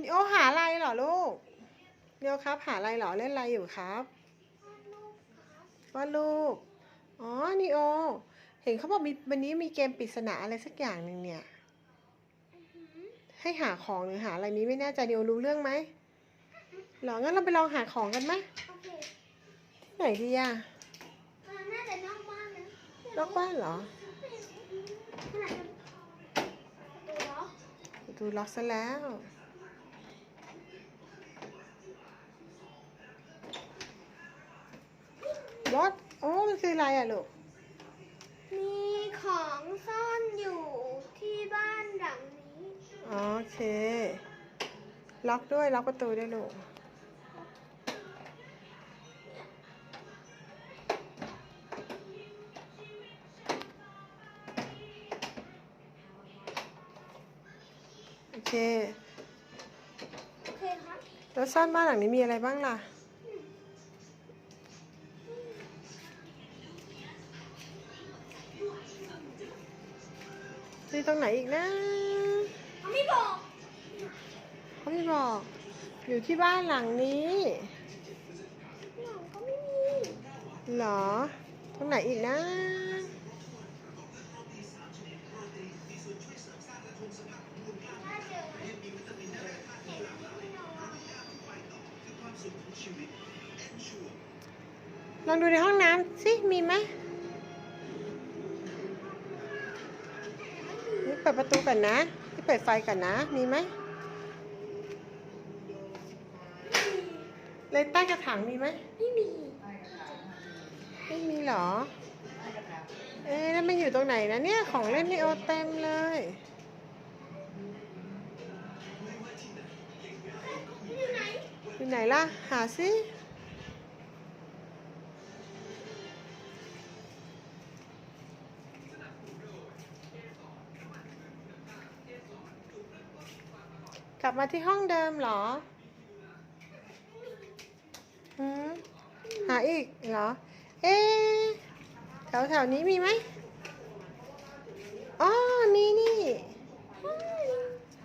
นิโอหาอะไรเหรอลูกนิโอครับหาอะไรเหรอเล่นอะไรอยู่ครับวาดรูปอ๋อนิโอ เห็นเขาบอกมีวันนี้มีเกมปริศนาอะไรสักอย่างหนึ่งเนี่ย ให้หาของหรือหาอะไรนี้ไม่แน่ใจนิโอรู้เรื่องไหมเหรองั้นเราไปลองหาของกันไหมโอเคที่ไหนดีอะมันน่าจะนอกบ้านนะนอกบ้านเหรอขนาดตัวล็อกประตูล็อกซะแล้ว วอตโอ้มันคืออะไรอะลูก มีของซ่อนอยู่ที่บ้านหลังนี้โอเค ล็อกด้วย ล็อกประตูด้วยลูก โอเค โอเคครับ แล้วซ่อนบ้านหลังนี้มีอะไรบ้างล่ะ มีตรงไหนอีกนะเขาไม่บอกเขาไม่บอก อยู่ที่บ้านหลังนี้หลังก็ไม่มีเหรอ ตรงไหนอีกนะลองดูในห้องน้ำสิมี ปิดประตูก่อนนะนี่เปิดไฟก่อนนะ มีไหมเลยใต้กระถางมีไหมไม่มี ไม่มีเหรอ เอ๊ะแล้วมันอยู่ตรงไหนนะเนี่ยของเล่นนี่โอเต็มเลยอยู่ไหนอยู่ไหนล่ะ หาสิ ลับมาที่ห้องเดิมเหรอหืมหาอีกเหรอ เอ๊ะแถวแถวๆนี้มีไหมอ๋อมีนี่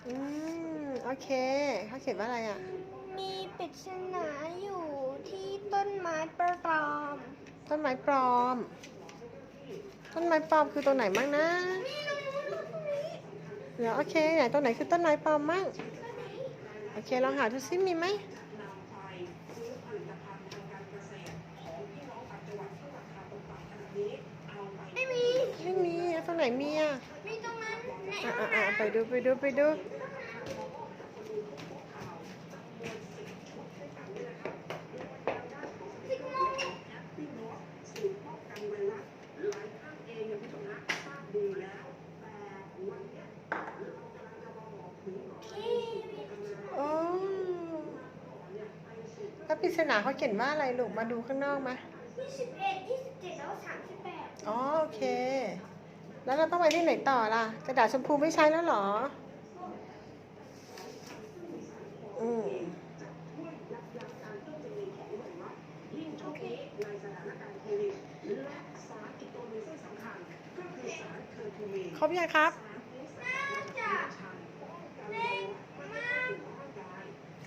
อืมโอเค เขาเขียนว่าอะไรอะ มีปริศนาอยู่ที่ต้นไม้ประหลอม ต้นไม้ปลอม ต้นไม้ปลอมคือตรงไหนบ้างนะนี่ตรงนู้นตรงนี้เดี๋ยวโอเคไหนตรงไหนคือต้นไม้ปลอมมั่ง โอเคลองหาดูซิมีไหมไม่มี ไม่มีแล้วตรงไหนมีอะ มีตรงนั้นในอะห้องอะอะน้ำไปดูไปดูไปดูโอ้แล้ว ปริศนาเขาเขียนว่าอะไรลูก มาดูข้างนอกมายี่สิบเอ็ดยี่สิบเจ็ดแล้วสามสิบแปดอ๋อโอเค แล้วเราต้องไปที่ไหนต่อล่ะ กระดาษชมพูไม่ใช้แล้วเหรอ อืมโอเคครบยังครับ น่าจะเล็กมาก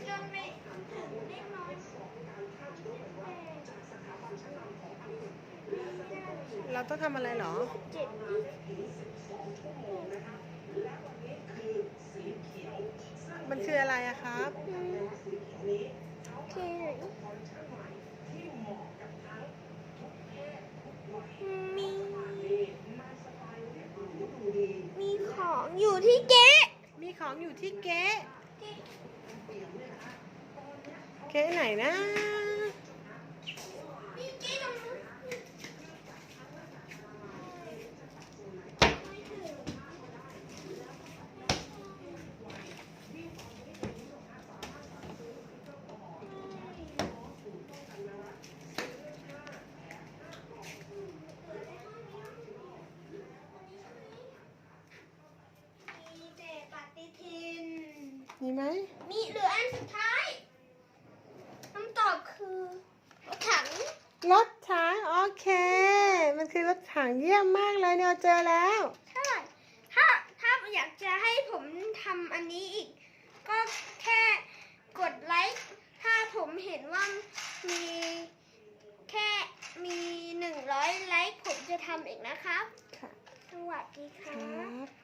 จนไม่ถึงเล็กน้อย เราต้องทำอะไรเหรอ เจ็ดมันคืออะไรอะครับโอเคมี มีของอยู่ที่เก๊ะ มีของอยู่ที่เก๊ะ เก๊ะไหนนะ มีไหม มีเหลืออันสุดท้ายคำตอบคือถังรถถังโอเค มันคือรถถังเยี่ยมมากเลยเนี่ยเจอแล้วใช่ถ้าถ้าอยากจะให้ผมทำอันนี้อีก ก็แค่กดไลค์ถ้าผมเห็นว่ามีแค่มีหนึ่งร้อยไลค์ผมจะทำอีกนะครับ ค่ะ สวัสดีครับ